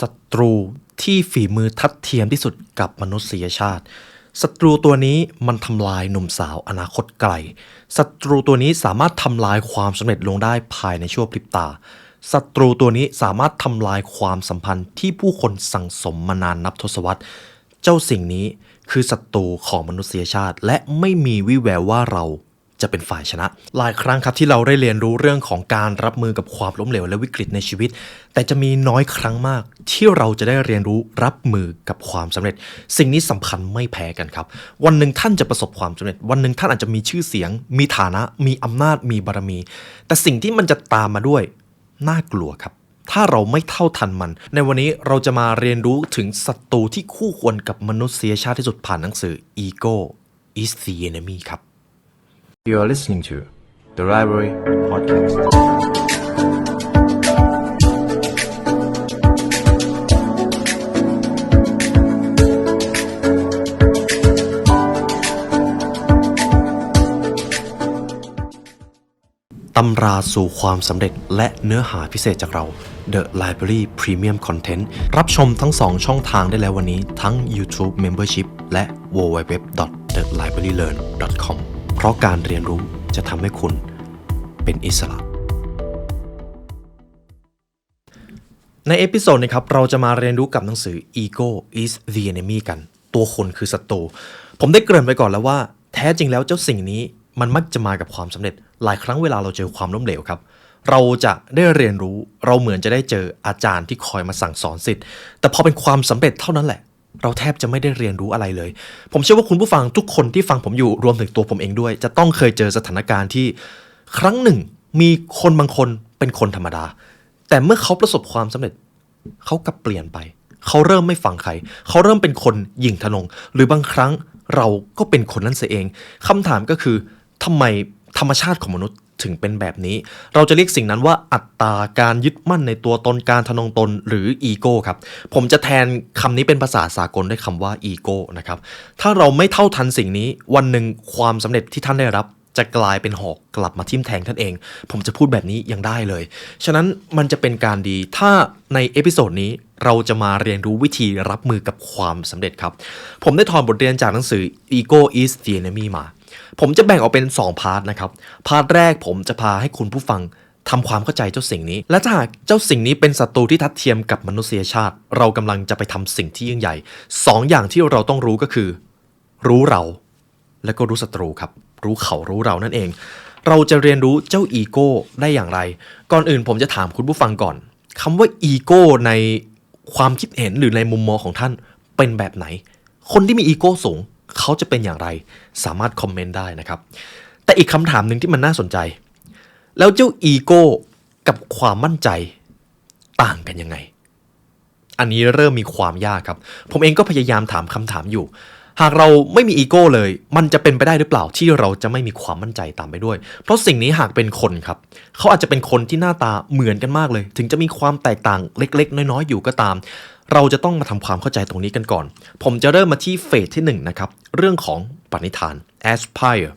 ศัตรูที่ฝีมือทัดเทียมที่สุดกับมนุษยชาติศัตรูตัวนี้มันทำลายหนุ่มสาวอนาคตไกลศัตรูตัวนี้สามารถทำลายความสำเร็จลงได้ภายในชั่วพริบตาศัตรูตัวนี้สามารถทำลายความสัมพันธ์ที่ผู้คนสั่งสมมานานนับทศวรรษ เจ้าสิ่งนี้คือศัตรูของมนุษยชาติ และไม่มีวี่แววว่าเรา จะเป็นฝ่ายชนะ หลายครั้งครับที่เราได้เรียนรู้เรื่องของการรับมือกับความล้มเหลวและวิกฤตในชีวิต แต่จะมีน้อยครั้งมาก ที่เราจะได้เรียนรู้รับมือกับความสำเร็จ สิ่งนี้สำคัญไม่แพ้กันครับ วันหนึ่งท่านจะประสบความสำเร็จ วันหนึ่งท่านอาจจะมีชื่อเสียง มีฐานะ มีอำนาจ มีบารมี แต่สิ่งที่มันจะตามมาด้วยน่ากลัวครับถ้าเราไม่เท่าทันมัน ในวันนี้เราจะมาเรียนรู้ถึงศัตรูที่คู่ควรกับมนุษยชาติที่สุดผ่านหนังสือ Ego is the enemy ครับ You are listening to the Library Podcast. ตำราสู่ความสำเร็จและเนื้อหาพิเศษจากเรา The Library Premium Content รับชมทั้ง 2 ช่องทางได้แล้ววันนี้ทั้ง YouTube Membership และ www.thelibrarylearn.com เพราะการเรียนรู้จะทำให้คุณเป็นอิสระ ในเอพิโซดนี้ครับเราจะมาเรียนรู้กับหนังสือ Ego is the enemy กัน ตัวคนคือศัตรู ผมได้เกริ่นไปก่อนแล้วว่า แท้จริงแล้วเจ้าสิ่งนี้มันมักจะมากับความสำเร็จ หลายครั้งเวลาเราเจอความล้มเหลวครับเราจะได้เรียนรู้เราเหมือนจะได้เจออาจารย์ที่คอยมาสั่งสอนสิทธิ์แต่พอเป็นความสำเร็จเท่านั้นแหละ เราแทบจะไม่ได้เรียนรู้อะไรเลย ผมเชื่อว่าคุณผู้ฟังทุกคนที่ฟังผมอยู่รวมถึงตัวผมเองด้วย จะต้องเคยเจอสถานการณ์ที่ครั้งหนึ่ง มีคนบางคนเป็นคนธรรมดา แต่เมื่อเขาประสบความสำเร็จเขากลับเปลี่ยนไป เขาเริ่มไม่ฟังใคร เขาเริ่มเป็นคนหยิ่งทนง หรือบางครั้งเราก็เป็นคนนั้นเสียเองคำถามก็คือทำไมธรรมชาติของมนุษย์ ถึงเป็นแบบนี้ เราจะเรียกสิ่งนั้นว่าอัตตาการยึดมั่นในตัวตนการทะนงตนหรืออีโก้ครับ ผมจะแทนคำนี้เป็นภาษาสากลด้วยคำว่าอีโก้นะครับ ถ้าเราไม่เท่าทันสิ่งนี้วันหนึ่งความสำเร็จที่ท่านได้รับจะกลายเป็นหอกกลับมาทิ่มแทงท่านเอง ผมจะพูดแบบนี้ยังได้เลย ฉะนั้นมันจะเป็นการดีถ้าในเอพิโซดนี้เราจะมาเรียนรู้วิธีรับมือกับความสำเร็จครับ ผมได้ถอนบทเรียนจากหนังสือ Ego is the enemy มา ผมจะแบ่งออกเป็น 2 พาร์ทนะครับ พาร์ทแรกผมจะพาให้คุณผู้ฟังทำความเข้าใจเจ้าสิ่งนี้ และถ้าหากเจ้าสิ่งนี้เป็นศัตรูที่ทัดเทียมกับมนุษยชาติ เรากำลังจะไปทำสิ่งที่ยิ่งใหญ่สองอย่างที่เราต้องรู้ก็คือ รู้เรา และก็รู้ศัตรูครับ รู้เขารู้เรานั่นเอง เราจะเรียนรู้เจ้าอีโก้ได้อย่างไร ก่อนอื่นผมจะถามคุณผู้ฟังก่อนคำว่าอีโก้ในความคิดเห็นหรือในมุมมองของท่านเป็นแบบไหน คนที่มีอีโก้สูง เขาจะเป็นอย่างไร สามารถคอมเมนต์ได้นะครับ แต่อีกคำถามหนึ่งที่มันน่าสนใจ แล้วเจ้าอีโก้กับความมั่นใจต่างกันยังไง อันนี้เริ่มมีความยากครับ ผมเองก็พยายามถามคำถามอยู่ หากเราไม่มีอีโก้เลย มันจะเป็นไปได้หรือเปล่าที่เราจะไม่มีความมั่นใจตามไปด้วย เพราะสิ่งนี้หากเป็นคนครับ เขาอาจจะเป็นคนที่หน้าตาเหมือนกันมากเลย ถึงจะมีความแตกต่างเล็ก ๆ น้อยๆอยู่ก็ตาม เราจะต้องมาทำความเข้าใจตรงนี้กันก่อน ผมจะเริ่มมาที่เฟสที่หนึ่งนะครับ เรื่องของปณิธาน aspire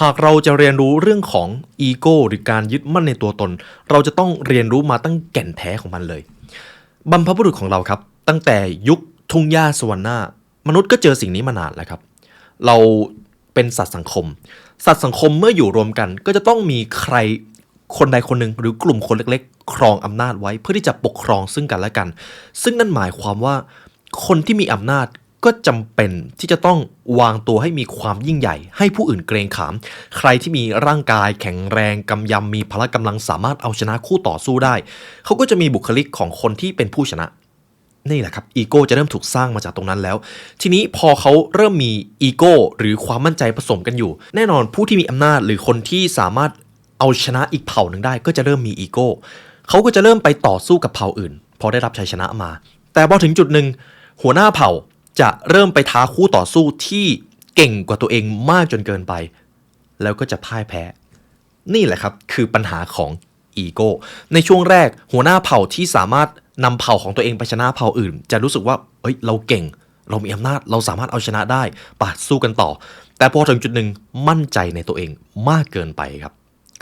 หากเราจะเรียนรู้เรื่องของอีโก้หรือการยึดมั่นในตัวตน เราจะต้องเรียนรู้มาตั้งแก่นแท้ของมันเลย บรรพบุรุษของเราครับ ตั้งแต่ยุคทุ่งหญ้าสวรรณามนุษย์ก็เจอสิ่งนี้มานานแล้วครับ เราเป็นสัตว์สังคม สัตว์สังคมเมื่ออยู่รวมกันก็จะต้องมีใคร คนใดคนหนึ่งหรือกลุ่มคนเล็กๆ ครองอำนาจไว้เพื่อที่จะปกครองซึ่งกันและกัน ซึ่งนั่นหมายความว่าคนที่มีอำนาจก็จำเป็นที่จะต้องวางตัวให้มีความยิ่งใหญ่ ให้ผู้อื่นเกรงขาม ใครที่มีร่างกายแข็งแรงกำยำมีพละกำลังสามารถเอาชนะคู่ต่อสู้ได้ เขาก็จะมีบุคลิกของคนที่เป็นผู้ชนะ นี่แหละครับอีโก้จะเริ่มถูกสร้างมาจากตรงนั้นแล้ว ทีนี้พอเขาเริ่มมีอีโก้หรือความมั่นใจผสมกันอยู่ แน่นอนผู้ที่มีอำนาจหรือคนที่สามารถ เอาชนะอีกเผ่าหนึ่งได้ก็จะเริ่มมีอีโก้เขาก็จะเริ่มไปต่อสู้กับเผ่าอื่น พอได้รับชัยชนะมา แต่พอถึงจุดหนึ่งหัวหน้าเผ่าจะเริ่มไปท้าคู่ต่อสู้ที่เก่งกว่าตัวเองมากจนเกินไป แล้วก็จะพ่ายแพ้ นี่แหละครับคือปัญหาของอีโก้ในช่วงแรกหัวหน้าเผ่าที่สามารถนำเผ่าของตัวเองไปชนะเผ่าอื่น จะรู้สึกว่าเอ้ยเราเก่ง เรามีอำนาจเราสามารถเอาชนะได้ปาดสู้กันต่อ แต่พอถึงจุดหนึ่งมั่นใจในตัวเองมากเกินไปครับ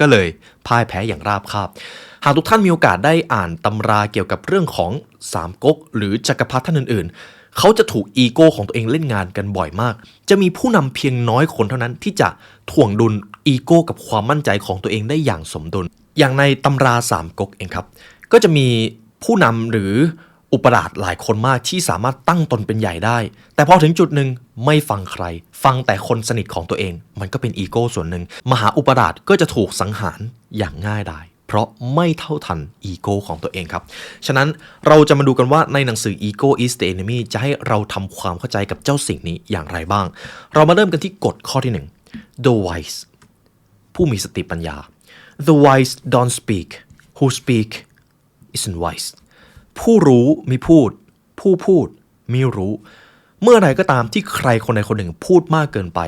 ก็เลยพ่ายแพ้อย่างราบคาบ หากทุกท่านมีโอกาสได้อ่านตำราเกี่ยวกับเรื่องของสามก๊กหรือจักรพรรดิท่านอื่นๆ เขาจะถูกอีโก้ของตัวเองเล่นงานกันบ่อยมาก จะมีผู้นำเพียงน้อยคนเท่านั้นที่จะถ่วงดุลอีโก้กับความมั่นใจของตัวเองได้อย่างสมดุล อย่างในตำราสามก๊กเองครับ ก็จะมีผู้นำหรือ อุปราชหลายคนมากที่สามารถตั้งตนเป็นใหญ่ได้ แต่พอถึงจุดหนึ่งไม่ฟังใคร ฟังแต่คนสนิทของตัวเอง มันก็เป็นอีโก้ส่วนหนึ่ง มหาอุปราชก็จะถูกสังหารอย่างง่ายดายเพราะไม่เท่าทันอีโก้ของตัวเองครับ ฉะนั้นเราจะมาดูกันว่าในหนังสือ Ego is the enemy จะให้เราทำความเข้าใจกับเจ้าสิ่งนี้อย่างไรบ้าง เรามาเริ่มกันที่กฎข้อที่หนึ่ง the wise ผู้มีสติปัญญา the wise don't speak who speak isn't wise ผู้รู้มีพูด ผู้พูดมีรู้ เมื่อไรก็ตามที่ใครคนใดคนหนึ่งพูดมากเกินไป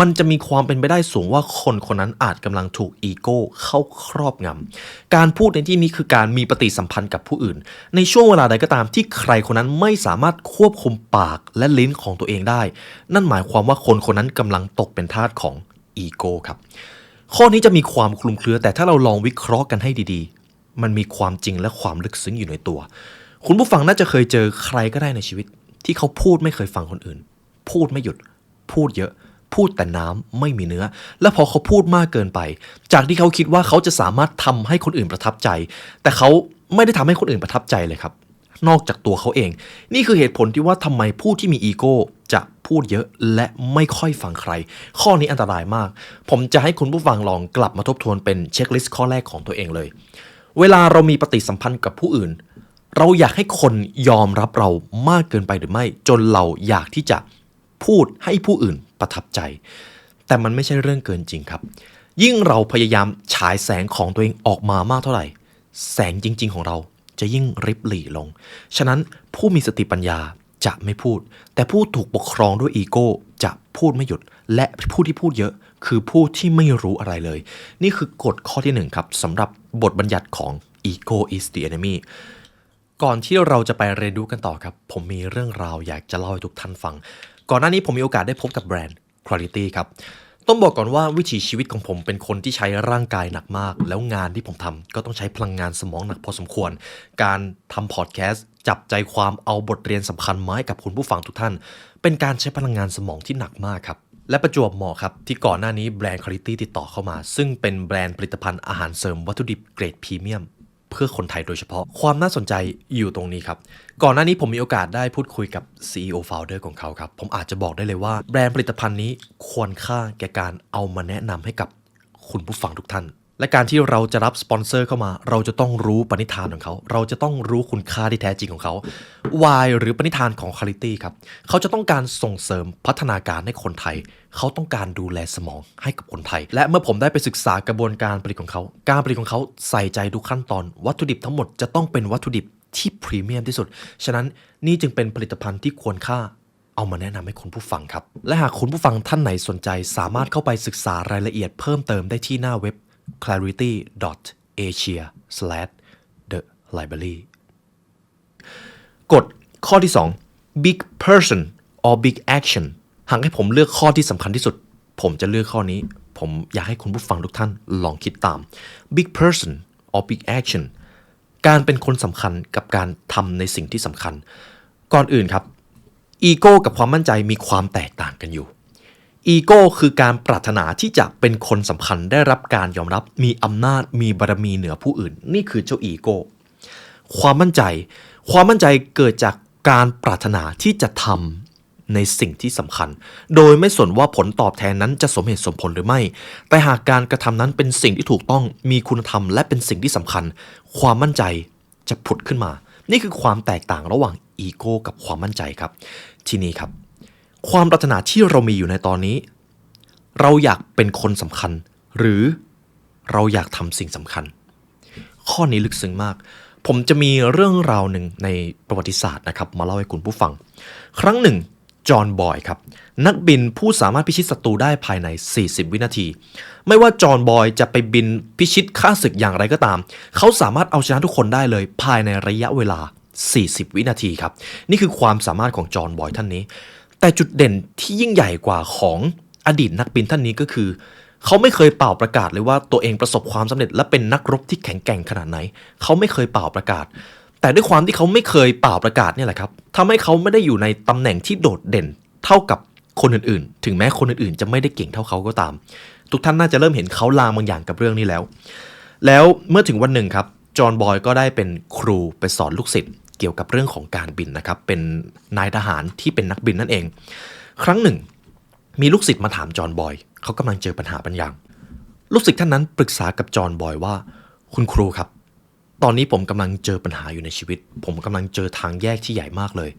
มันจะมีความเป็นไปได้สูงว่าคนคนนั้นอาจกำลังถูกอีโก้เข้าครอบงำการพูดในที่นี้คือการมีปฏิสัมพันธ์กับผู้อื่น ในช่วงเวลาใดก็ตามที่ใครคนนั้นไม่สามารถควบคุมปากและลิ้นของตัวเองได้ นั่นหมายความว่าคนคนนั้นกำลังตกเป็นทาสของอีโก้ครับข้อนี้จะมีความคลุมเครือแต่ถ้าเราลองวิเคราะห์กันให้ดี มันมีความจริงและความลึกซึ้งอยู่ในตัว คุณผู้ฟังน่าจะเคยเจอใครก็ได้ในชีวิต ที่เขาพูดไม่เคยฟังคนอื่น พูดไม่หยุด พูดเยอะ พูดแต่น้ำไม่มีเนื้อ และพอเขาพูดมากเกินไป จากที่เขาคิดว่าเขาจะสามารถทำให้คนอื่นประทับใจ แต่เขาไม่ได้ทำให้คนอื่นประทับใจเลยครับนอกจากตัวเขาเอง นี่คือเหตุผลที่ว่าทำไมผู้ที่มีอีโก้จะพูดเยอะและไม่ค่อยฟังใคร ข้อนี้อันตรายมาก ผมจะให้คุณผู้ฟังลองกลับมาทบทวนเป็นเช็คลิสต์ข้อแรกของตัวเองเลย เวลาเรามีปฏิสัมพันธ์กับผู้อื่น เราอยากให้คนยอมรับเรามากเกินไปหรือไม่ จนเราอยากที่จะพูดให้ผู้อื่นประทับใจ แต่มันไม่ใช่เรื่องเกินจริงครับ ยิ่งเราพยายามฉายแสงของตัวเองออกมามากเท่าไหร่ แสงจริง ๆ ของเราจะยิ่งริบหรี่ลง ฉะนั้นผู้มีสติปัญญาจะไม่พูด แต่ผู้ถูกปกครองด้วยอีโก้จะพูดไม่หยุด และผู้ที่พูดเยอะ คือผู้ที่ไม่รู้อะไรเลย นี่คือกฎข้อที่หนึ่งครับสำหรับบทบัญญัติของ ego is the enemy ก่อนที่เราจะไปเรียนรู้กันต่อครับ ผมมีเรื่องราวอยากจะเล่าให้ทุกท่านฟัง ก่อนหน้านี้ผมมีโอกาสได้พบกับแบรนด์ Quality ครับต้องบอกก่อนว่าวิถีชีวิตของผมเป็นคนที่ใช้ร่างกายหนักมาก แล้วงานที่ผมทำก็ต้องใช้พลังงานสมองหนักพอสมควร การทำพอดแคสต์จับใจความเอาบทเรียนสำคัญมาให้กับคุณผู้ฟังทุกท่าน เป็นการใช้พลังงานสมองที่หนักมากครับ และประจวบเหมาะครับ ที่ก่อนหน้านี้แบรนด์คุณภาพติดต่อเข้ามา ซึ่งเป็นแบรนด์ผลิตภัณฑ์อาหารเสริมวัตถุดิบเกรดพรีเมียม เพื่อคนไทยโดยเฉพาะความน่าสนใจอยู่ตรงนี้ครับ ก่อนหน้านี้ผมมีโอกาสได้พูดคุยกับ CEO Founder ของเขาครับ ผมอาจจะบอกได้เลยว่าแบรนด์ผลิตภัณฑ์นี้ควรค่าแก่การเอามาแนะนำให้กับคุณผู้ฟังทุกท่าน และการที่เราจะรับสปอนเซอร์เข้ามา เราจะต้องรู้ปณิธานของเขา เราจะต้องรู้คุณค่าที่แท้จริงของเขา Why หรือปณิธานของ Quality ครับเขาจะต้องการส่งเสริมพัฒนาการให้คนไทย เขาต้องการดูแลสมองให้กับคนไทย และเมื่อผมได้ไปศึกษากระบวนการผลิตของเขา การผลิตของเขาใส่ใจทุกขั้นตอน วัตถุดิบทั้งหมดจะต้องเป็นวัตถุดิบที่พรีเมียมที่สุด ฉะนั้นนี่จึงเป็นผลิตภัณฑ์ที่ควรค่าเอามาแนะนำให้คุณผู้ฟังครับ และหากคุณผู้ฟังท่านไหนสนใจ สามารถเข้าไปศึกษารายละเอียดเพิ่มเติมได้ที่หน้าเว็บ clarity.asia/the library กฎข้อที่ 2 big person or big action หากให้ผมเลือกข้อที่สำคัญที่สุด ผมจะเลือกข้อนี้ ผมอยากให้คุณผู้ฟังทุกท่านลองคิดตาม big person or big action การเป็นคนสำคัญกับการทำในสิ่งที่สำคัญ ก่อนอื่นครับ อีโก้กับความมั่นใจมีความแตกต่างกันอยู่ อีโก้คือการปรารถนาที่จะเป็นคนสำคัญได้รับการยอมรับ มีอำนาจมีบารมีเหนือผู้อื่น นี่คือเจ้าอีโก้ความมั่นใจ ความมั่นใจเกิดจากการปรารถนาที่จะทำในสิ่งที่สำคัญ โดยไม่สนว่าผลตอบแทนนั้นจะสมเหตุสมผลหรือไม่ แต่หากการกระทำนั้นเป็นสิ่งที่ถูกต้องมีคุณธรรมและเป็นสิ่งที่สำคัญ ความมั่นใจจะผุดขึ้นมา นี่คือความแตกต่างระหว่างอีโก้กับความมั่นใจครับ ทีนี้ครับ ความปรารถนาที่เรามีอยู่ในตอนนี้ เราอยากเป็นคนสำคัญ หรือเราอยากทำสิ่งสำคัญ ข้อนี้ลึกซึ้งมาก ผมจะมีเรื่องราวหนึ่งในประวัติศาสตร์นะครับ มาเล่าให้คุณผู้ฟัง ครั้งหนึ่งจอห์นบอยครับ นักบินผู้สามารถพิชิตศัตรูได้ภายใน 40 วินาที ไม่ว่าจอห์นบอยจะไปบินพิชิตข้าศึกอย่างไรก็ตาม เขาสามารถเอาชนะทุกคนได้เลยภายในระยะเวลา 40 วินาทีครับ นี่คือความสามารถของจอห์นบอยท่านนี้ แต่จุดเด่นที่ยิ่งใหญ่กว่าของอดีตนักบินท่านนี้ก็คือ เขาไม่เคยเป่าประกาศเลยว่าตัวเองประสบความสำเร็จและเป็นนักรบที่แข็งแกร่งขนาดไหน เขาไม่เคยเป่าประกาศ แต่ด้วยความที่เขาไม่เคยเป่าประกาศเนี่ยแหละครับทำให้เขาไม่ได้อยู่ในตำแหน่งที่โดดเด่นเท่ากับคนอื่นๆ ถึงแม้คนอื่นๆ จะไม่ได้เก่งเท่าเขาก็ตาม ทุกท่านน่าจะเริ่มเห็นเขาลางบางอย่างกับเรื่องนี้แล้ว แล้วเมื่อถึงวันหนึ่งครับจอห์นบอยก็ได้เป็นครูไปสอนลูกศิษย์ เกี่ยวกับเรื่องของการบินนะครับ เป็นนายทหารที่เป็นนักบินนั่นเอง ครั้งหนึ่ง มีลูกศิษย์มาถามจอห์นบอยเขากำลังเจอปัญหาบางอย่าง ลูกศิษย์ท่านนั้นปรึกษากับจอห์นบอยว่า คุณครูครับ ตอนนี้ผมกำลังเจอปัญหาอยู่ในชีวิต ผมกำลังเจอทางแยกที่ใหญ่มากเลย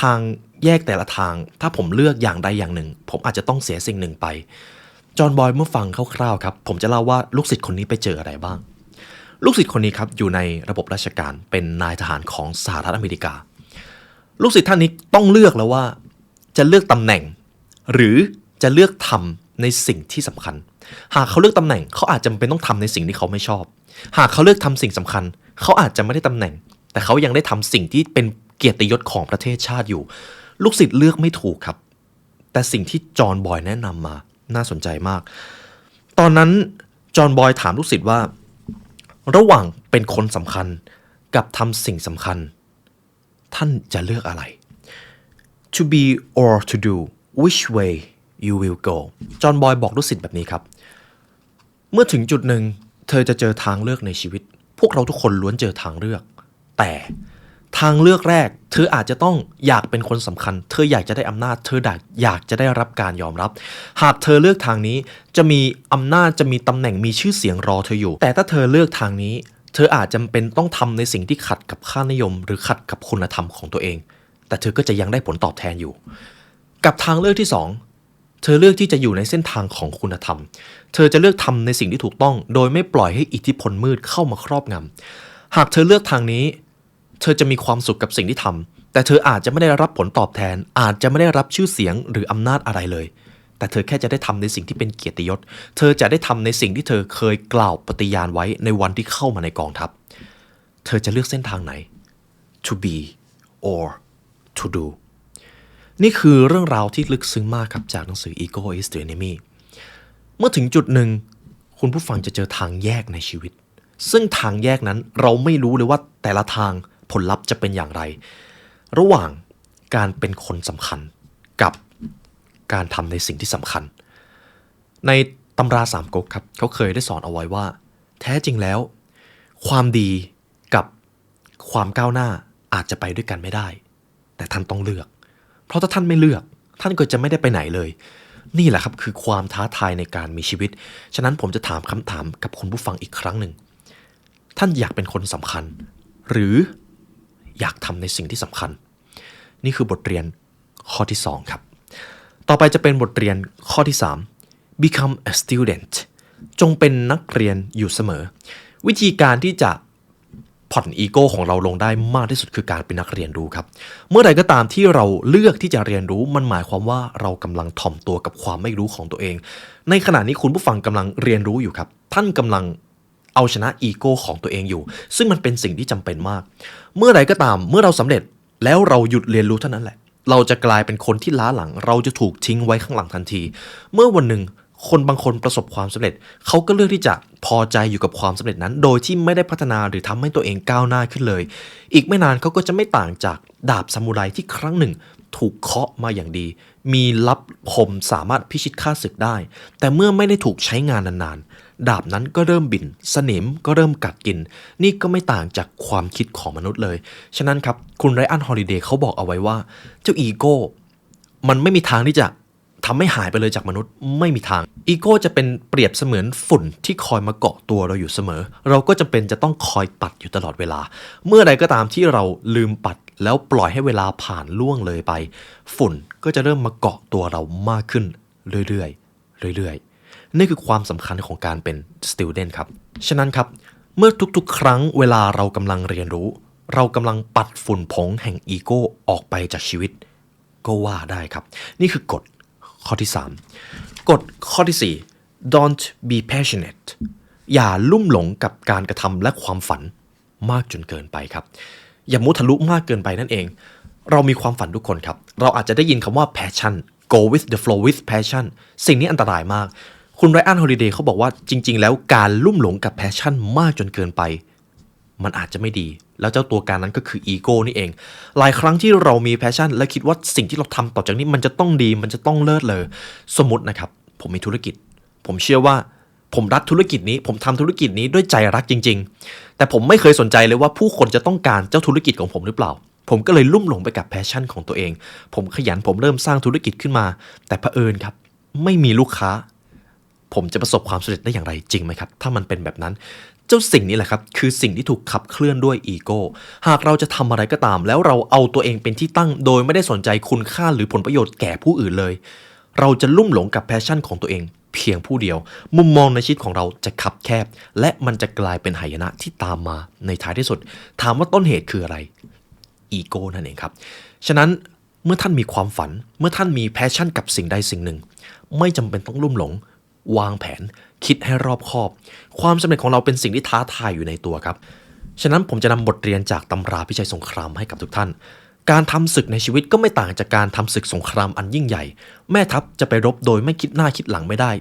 ทางแยกแต่ละทาง ถ้าผมเลือกอย่างใดอย่างหนึ่ง ผมอาจจะต้องเสียสิ่งหนึ่งไปจอห์นบอยเมื่อฟังคร่าวๆครับ ผมจะเล่าว่าลูกศิษย์คนนี้ไปเจออะไรบ้าง ลูกศิษย์คนนี้ครับอยู่ในระบบราชการเป็นนายทหารของสหรัฐอเมริกา ลูกศิษย์ท่านนี้ต้องเลือกแล้วว่า จะเลือกตำแหน่ง หรือจะเลือกทำในสิ่งที่สำคัญ หากเขาเลือกตำแหน่งเขาอาจจำเป็นต้องทำในสิ่งที่เขาไม่ชอบ หากเขาเลือกทำสิ่งสำคัญ เขาอาจจะไม่ได้ตำแหน่ง แต่เขายังได้ทำสิ่งที่เป็นเกียรติยศของประเทศชาติอยู่ ลูกศิษย์เลือกไม่ถูกครับ แต่สิ่งที่จอห์นบอยแนะนำมา น่าสนใจมาก ตอนนั้นจอห์นบอยถามลูกศิษย์ว่า ระหว่างเป็นคนสำคัญกับทำสิ่งสำคัญ ท่านจะเลือกอะไร to be or to do which way you will go จอห์นบอยบอกลูกศิษย์แบบนี้ครับ เมื่อถึงจุดหนึ่ง เธอจะเจอทางเลือกในชีวิต พวกเราทุกคนล้วนเจอทางเลือก แต่ ทางเลือกแรก เธออาจจะต้องอยากเป็นคนสำคัญ เธออยากจะได้อำนาจ เธออยากจะได้รับการยอมรับ หากเธอเลือกทางนี้จะมีอำนาจจะมีตำแหน่งมีชื่อเสียงรอเธออยู่ แต่ถ้าเธอเลือกทางนี้ เธออาจจำเป็นต้องทำในสิ่งที่ขัดกับค่านิยม หรือขัดกับคุณธรรมของตัวเอง แต่เธอก็จะยังได้ผลตอบแทนอยู่ กับทางเลือกที่สองเธอเลือกที่จะอยู่ในเส้นทางของคุณธรรม เธอจะเลือกทำในสิ่งที่ถูกต้อง โดยไม่ปล่อยให้อิทธิพลมืดเข้ามาครอบงำหากเธอเลือกทางนี้ เธอจะมีความสุขกับสิ่งที่ทำแต่เธออาจจะไม่ได้รับผลตอบแทน อาจจะไม่ได้รับชื่อเสียงหรืออำนาจอะไรเลย แต่เธอแค่จะได้ทำในสิ่งที่เป็นเกียรติยศ เธอจะได้ทำในสิ่งที่เธอเคยกล่าวปฏิญาณไว้ในวันที่เข้ามาในกองทัพ เธอจะเลือกเส้นทางไหน to be or to do นี่คือเรื่องราวที่ลึกซึ้งมากครับจากหนังสือ Ego is the enemy เมื่อถึงจุดหนึ่ง คุณผู้ฟังจะเจอทางแยกในชีวิต ซึ่งทางแยกนั้นเราไม่รู้เลยว่าแต่ละทาง ผลลัพธ์จะเป็นอย่างไร ระหว่างการเป็นคนสำคัญกับการทำในสิ่งที่สำคัญ ในตำราสามก๊กครับเขาเคยได้สอนเอาไว้ว่า แท้จริงแล้ว ความดีกับความก้าวหน้าอาจจะไปด้วยกันไม่ได้ แต่ท่านต้องเลือก เพราะถ้าท่านไม่เลือก ท่านก็จะไม่ได้ไปไหนเลย นี่แหละครับคือความท้าทายในการมีชีวิต ฉะนั้นผมจะถามคำถามกับคุณผู้ฟังอีกครั้งหนึ่ง ท่านอยากเป็นคนสำคัญ หรือ อยากทำในสิ่งที่สำคัญ นี่คือบทเรียนข้อที่ 2 ครับ ต่อไปจะเป็นบทเรียนข้อที่ 3 become a student จงเป็นนักเรียนอยู่เสมอ วิธีการที่จะผ่อนอีโก้ของเราลงได้มากที่สุดคือการเป็นนักเรียนรู้ครับ เมื่อใดก็ตามที่เราเลือกที่จะเรียนรู้มันหมายความว่าเรากำลังถ่อมตัวกับความไม่รู้ของตัวเอง ในขณะนี้คุณผู้ฟังกำลังเรียนรู้อยู่ครับ ท่านกำลัง เอาชนะอีโก้ของตัวเองอยู่ ซึ่งมันเป็นสิ่งที่จำเป็นมาก เมื่อใดก็ตามเมื่อเราสำเร็จแล้วเราหยุดเรียนรู้เท่านั้นแหละ เราจะกลายเป็นคนที่ล้าหลัง เราจะถูกทิ้งไว้ข้างหลังทันที เมื่อวันหนึ่งคนบางคนประสบความสำเร็จ เขาก็เลือกที่จะพอใจอยู่กับความสำเร็จนั้น โดยที่ไม่ได้พัฒนาหรือทำให้ตัวเองก้าวหน้าขึ้นเลย อีกไม่นานเขาก็จะไม่ต่างจากดาบซามูไรที่ครั้งหนึ่ง ถูกเคาะมาอย่างดี มีลับคมสามารถพิชิตข้าศึกได้ แต่เมื่อไม่ได้ถูกใช้งานนานๆ ดาบนั้นก็เริ่มบิน สนิมก็เริ่มกัดกิน นี่ก็ไม่ต่างจากความคิดของมนุษย์เลย ฉะนั้นครับ คุณไรอันฮอลิเดย์เขาบอกเอาไว้ว่า เจ้าอีโก้ มันไม่มีทางที่จะทำให้หายไปเลยจากมนุษย์ไม่มีทาง อีโก้จะเป็นเปรียบเสมือนฝุ่นที่คอยมาเกาะตัวเราอยู่เสมอ เราก็จำเป็นจะต้องคอยปัดอยู่ตลอดเวลา เมื่อใดก็ตามที่เราลืมปัด แล้วปล่อยให้เวลาผ่านล่วงเลยไป ฝุ่นก็จะเริ่มมาเกาะตัวเรามากขึ้นเรื่อยๆเรื่อยๆนี่คือความสำคัญของการเป็น student ครับ ฉะนั้นครับ เมื่อทุกๆ ครั้งเวลาเรากำลังเรียนรู้ เรากำลังปัดฝุ่นผงแห่งอีโก้ออกไปจากชีวิต ก็ว่าได้ครับ นี่คือกฎข้อที่ 3 กฎข้อที่ 4 don't be passionate อย่าลุ่มหลงกับการกระทำและความฝันมากจนเกินไปครับ อย่ามุทะลุมากเกินไปนั่นเอง เรามีความฝันทุกคนครับ เราอาจจะได้ยินคำว่า passion go with the flow with passion สิ่งนี้อันตรายมาก คุณไรอันฮอลิเดย์เขาบอกว่าจริง ๆ แล้วการลุ่มหลงกับแพชชั่นมากจนเกินไป มันอาจจะไม่ดี แล้วเจ้าตัวการนั้นก็คืออีโก้นี่เอง หลายครั้งที่เรามีแพชชั่นและคิดว่าสิ่งที่เราทำต่อจากนี้มันจะต้องดี มันจะต้องเลิศเลย สมมตินะครับ ผมมีธุรกิจ ผมเชื่อว่า ผมรักธุรกิจนี้ ผมทำธุรกิจนี้ด้วยใจรักจริง ๆ แต่ผมไม่เคยสนใจเลยว่าผู้คนจะต้องการเจ้าธุรกิจของผมหรือเปล่า ผมก็เลยลุ่มหลงไปกับแพชชั่นของตัวเอง ผมขยันผมเริ่มสร้างธุรกิจขึ้นมา แต่เผอิญครับ ไม่มีลูกค้า ผมจะประสบความสำเร็จได้อย่างไรจริงไหมครับ ถ้ามันเป็นแบบนั้นเจ้าสิ่งนี้แหละครับ คือสิ่งที่ถูกขับเคลื่อนด้วยอีโก้หากเราจะทำอะไรก็ตาม แล้วเราเอาตัวเองเป็นที่ตั้ง โดยไม่ได้สนใจคุณค่าหรือผลประโยชน์แก่ผู้อื่นเลย เราจะลุ่มหลงกับแพชชั่นของตัวเอง เพียงผู้เดียว มุมมองในชีวิตของเราจะคับแคบ และมันจะกลายเป็นหายนะที่ตามมาในท้ายที่สุด ถามว่าต้นเหตุคืออะไรอีโก้นั่นเองครับ ฉะนั้นเมื่อท่านมีความฝัน เมื่อท่านมีแพชชั่นกับสิ่งใดสิ่งหนึ่ง ไม่จำเป็นต้องลุ่มหลง วางแผน คิดให้รอบคอบ ความสำเร็จของเราเป็นสิ่งที่ท้าทายอยู่ในตัวครับ ฉะนั้นผมจะนำบทเรียนจากตำราพิชัยสงครามให้กับทุกท่าน การทำศึกในชีวิตก็ไม่ต่างจากการทำศึกสงครามอันยิ่งใหญ่ แม่ทัพจะไปรบโดยไม่คิดหน้าคิดหลังไม่ได้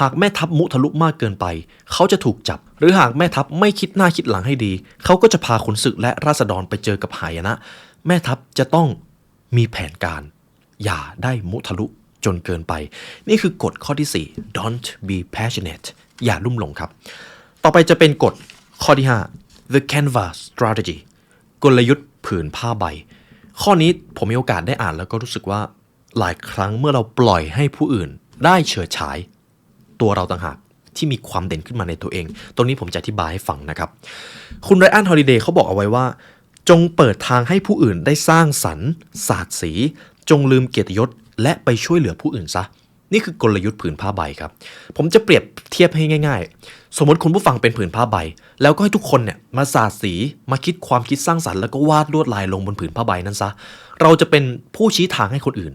หากแม่ทัพมุทะลุมากเกินไป เขาจะถูกจับ หรือหากแม่ทัพไม่คิดหน้าคิดหลังให้ดี เขาก็จะพาขุนศึกและราษฎรไปเจอกับหายนะ แม่ทัพจะต้องมีแผนการ อย่าได้มุทะลุจนเกินไป นี่คือกฎข้อที่ 4 don't be passionate อย่าลุ่มหลงครับ ต่อไปจะเป็นกฎข้อที่ 5 the canvas strategy กลยุทธ์ผืนผ้าใบ ข้อนี้ผมมีโอกาสได้อ่านแล้วก็รู้สึกว่าหลายครั้งเมื่อเราปล่อยให้ผู้อื่น ได้เฉิดฉาย ตัวเราต่างหากที่มีความเด่นขึ้นมาในตัวเอง ตรงนี้ผมจะอธิบายให้ฟังนะครับ คุณไรอันฮอลิเดย์เขาบอกเอาไว้ว่า จงเปิดทางให้ผู้อื่นได้สร้างสรรค์ศาสตร์สี จงลืมเกียรติยศและไปช่วยเหลือผู้อื่นซะ นี่คือกลยุทธ์ผืนผ้าใบครับ ผมจะเปรียบเทียบให้ง่าย ๆ สมมติคุณผู้ฟังเป็นผืนผ้าใบ แล้วก็ให้ทุกคนเนี่ยมาสาดสีมาคิดความคิดสร้างสรรค์แล้วก็วาดลวดลายลงบนผืนผ้าใบนั้นซะ เราจะเป็นผู้ชี้ทางให้คนอื่น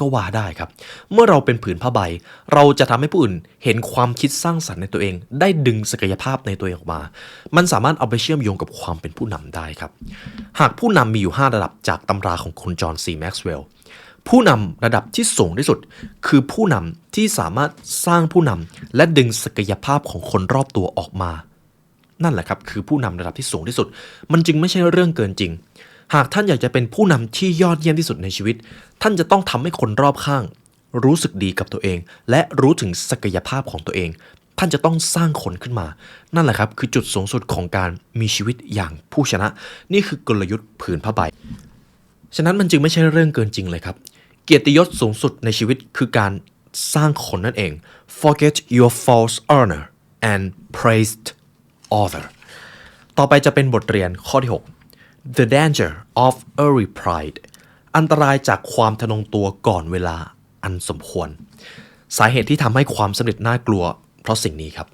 ก็ว่าได้ครับ เมื่อเราเป็นผืนผ้าใบ เราจะทำให้ผู้อื่นเห็นความคิดสร้างสรรค์ในตัวเอง ได้ดึงศักยภาพในตัวเองออกมา มันสามารถเอาไปเชื่อมโยงกับความเป็นผู้นำได้ครับ หากผู้นำมีอยู่ 5 ระดับจากตำราของคุณจอห์นซีแม็กซ์เวลล์ ผู้นำระดับที่สูงที่สุด คือผู้นำที่สามารถสร้างผู้นำและดึงศักยภาพของคนรอบตัวออกมา นั่นแหละครับ คือผู้นำระดับที่สูงที่สุด มันจึงไม่ใช่เรื่องเกินจริง หากท่านอยากจะเป็นผู้นำที่ยอดเยี่ยมที่สุดในชีวิต ท่านจะต้องทำให้คนรอบข้าง รู้สึกดีกับตัวเอง และรู้ถึงศักยภาพของตัวเอง ท่านจะต้องสร้างคนขึ้นมา นั่นแหละครับ คือจุดสูงสุดของการมีชีวิตอย่างผู้ชนะ นี่คือกลยุทธ์ผืนผ้าใบฉะนั้นมันจึงไม่ใช่เรื่องเกินจริงเลยครับ เกียรติยศสูงสุดในชีวิตคือการสร้างคนนั่นเอง forget your false honor and praised other ต่อไปจะเป็นบทเรียนข้อที่ 6 the danger of early pride อันตรายจากความทะนงตัวก่อนเวลาอันสมควร สาเหตุที่ทำให้ความสำเร็จน่ากลัว เพราะสิ่งนี้ครับ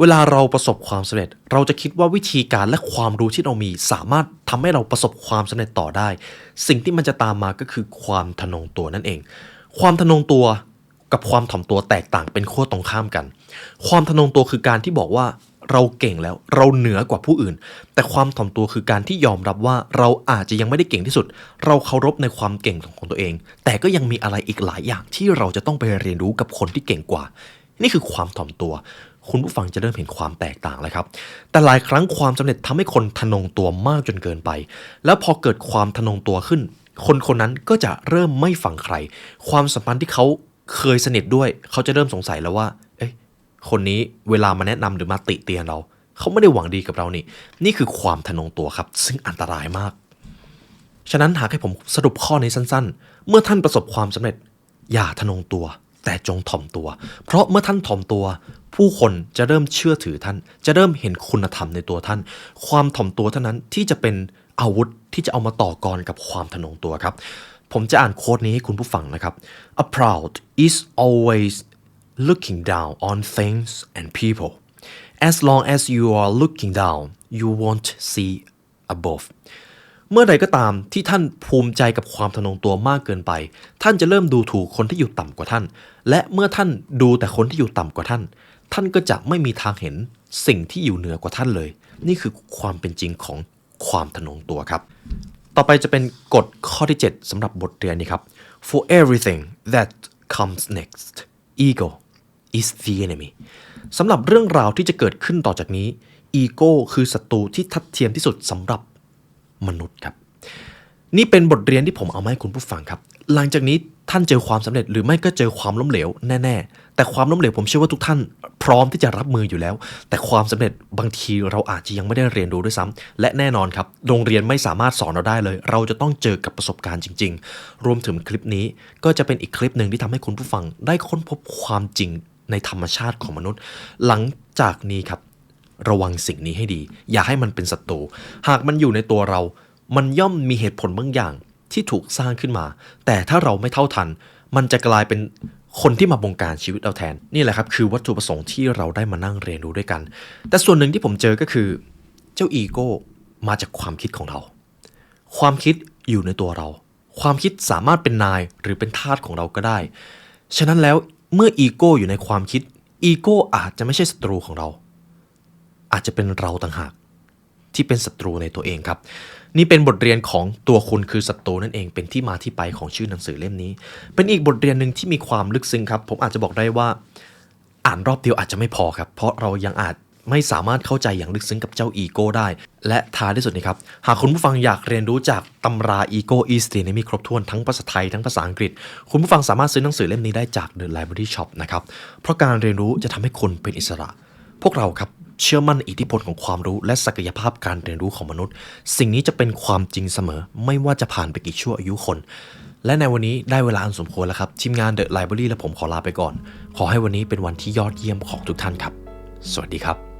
เวลาเราประสบความสำเร็จ เราจะคิดว่าวิธีการและความรู้ที่เรามี สามารถทำให้เราประสบความสำเร็จต่อได้ สิ่งที่มันจะตามมาก็คือความทะนงตัวนั่นเอง ความทะนงตัวกับความถ่อมตัวแตกต่างเป็นขั้วตรงข้ามกัน ความทะนงตัวคือการที่บอกว่าเราเก่งแล้วเราเหนือกว่าผู้อื่น แต่ความถ่อมตัวคือการที่ยอมรับว่าเราอาจจะยังไม่ได้เก่งที่สุด เราเคารพในความเก่งของตัวเอง แต่ก็ยังมีอะไรอีกหลายอย่างที่เราจะต้องไปเรียนรู้กับคนที่เก่งกว่า นี่คือความถ่อมตัว คุณผู้ฟังจะเริ่มเห็นความแตกต่างแล้วครับ แต่หลายครั้งความสำเร็จทำให้คนทะนงตัวมากจนเกินไป แล้วพอเกิดความทะนงตัวขึ้น คนคนนั้นก็จะเริ่มไม่ฟังใคร ความสัมพันธ์ที่เขาเคยสนิทด้วย เขาจะเริ่มสงสัยแล้วว่า เอ๊ะคนนี้เวลามาแนะนำหรือมาติเตียนเรา เขาไม่ได้หวังดีกับเรานี่ นี่คือความทะนงตัวครับ ซึ่งอันตรายมาก ฉะนั้นหากให้ผมสรุปข้อนี้สั้น ๆ เมื่อท่านประสบความสำเร็จ อย่าทะนงตัว แต่จงถ่อมตัว เพราะเมื่อท่านถ่อมตัว ผู้คนจะเริ่มเชื่อถือท่าน จะเริ่มเห็นคุณธรรมในตัวท่าน ความถ่อมตัวเท่านั้นที่จะเป็นอาวุธที่จะเอามาต่อกรกับความทะนงตัวครับ ผมจะอ่านโค้ดนี้ให้คุณผู้ฟังนะครับ A proud is always looking down on things and people as long as you are looking down you won't see above เมื่อใดก็ตามที่ท่านภูมิใจกับความทะนงตัวมากเกินไป ท่านจะเริ่มดูถูกคนที่อยู่ต่ำกว่าท่าน และเมื่อท่านดูแต่คนที่อยู่ต่ำกว่าท่านท่านก็จะไม่มีทางเห็นสิ่งที่อยู่เหนือกว่าท่านเลย นี่คือความเป็นจริงของความทะนงตัวครับ ต่อไปจะเป็นกฎข้อที่ 7สำหรับบทเรียนนี้ครับ for everything that comes next ego is the enemy สำหรับเรื่องราวที่จะเกิดขึ้นต่อจากนี้ ego คือศัตรูที่ทัดเทียมที่สุดสำหรับมนุษย์ครับ นี่เป็นบทเรียนที่ผมเอามาให้คุณผู้ฟังครับ หลังจากนี้ท่านเจอความสำเร็จหรือไม่ก็เจอความล้มเหลวแน่ๆ แต่ความล้มเหลวผมเชื่อว่าทุกท่าน พร้อมที่จะรับมืออยู่แล้ว แต่ความสำเร็จบางทีเราอาจจะยังไม่ได้เรียนรู้ด้วยซ้ำและแน่นอนครับ โรงเรียนไม่สามารถสอนเราได้เลย เราจะต้องเจอกับประสบการณ์จริง ๆ รวมถึงคลิปนี้ก็จะเป็นอีกคลิปหนึ่งที่ทำให้คุณผู้ฟัง ได้ค้นพบความจริงในธรรมชาติของมนุษย์ หลังจากนี้ครับ ระวังสิ่งนี้ให้ดี อย่าให้มันเป็นศัตรูหากมันอยู่ในตัวเรา มันย่อมมีเหตุผลบางอย่างที่ถูกสร้างขึ้นมา แต่ถ้าเราไม่เท่าทัน มันจะกลายเป็นคนที่มาบงการชีวิตเราแทน นี่แหละครับ คือวัตถุประสงค์ที่เราได้มานั่งเรียนรู้ด้วยกัน แต่ส่วนหนึ่งที่ผมเจอก็คือ เจ้าอีโก้มาจากความคิดของเรา ความคิดอยู่ในตัวเรา ความคิดสามารถเป็นนายหรือเป็นทาสของเราก็ได้ ฉะนั้นแล้วเมื่ออีโก้อยู่ในความคิด อีโก้อาจจะไม่ใช่ศัตรูของเรา อาจจะเป็นเราต่างหาก ที่เป็นศัตรูในตัวเองครับ นี่เป็นบทเรียนของตัวคุณคือศัตรูนั่นเองเป็นที่มาที่ไปของชื่อหนังสือเล่มนี้ เป็นอีกบทเรียนหนึ่งที่มีความลึกซึ้งครับ ผมอาจจะบอกได้ว่า อ่านรอบเดียวอาจจะไม่พอครับ เพราะเรายังอาจไม่สามารถเข้าใจอย่างลึกซึ้งกับเจ้าอีโก้ได้ และท้ายที่สุดนี้ครับ หากคุณผู้ฟังอยากเรียนรู้จากตำราอีโก้อีสตีนมีครบถ้วนทั้งภาษาไทยทั้งภาษาอังกฤษ คุณผู้ฟังสามารถซื้อหนังสือเล่มนี้ได้จาก The Library Shop นะครับเพราะการเรียนรู้จะทำให้คุณเป็นอิสระ พวกเราครับ เชื่อมั่นอิทธิพลของความรู้ และศักยภาพการเรียนรู้ของมนุษย์ สิ่งนี้จะเป็นความจริงเสมอ ไม่ว่าจะผ่านไปกี่ชั่วอายุคน และในวันนี้ได้เวลาอันสมควรแล้วครับ ทีมงาน The Library และผมขอลาไปก่อน ขอให้วันนี้เป็นวันที่ยอดเยี่ยมของทุกท่านครับ สวัสดีครับ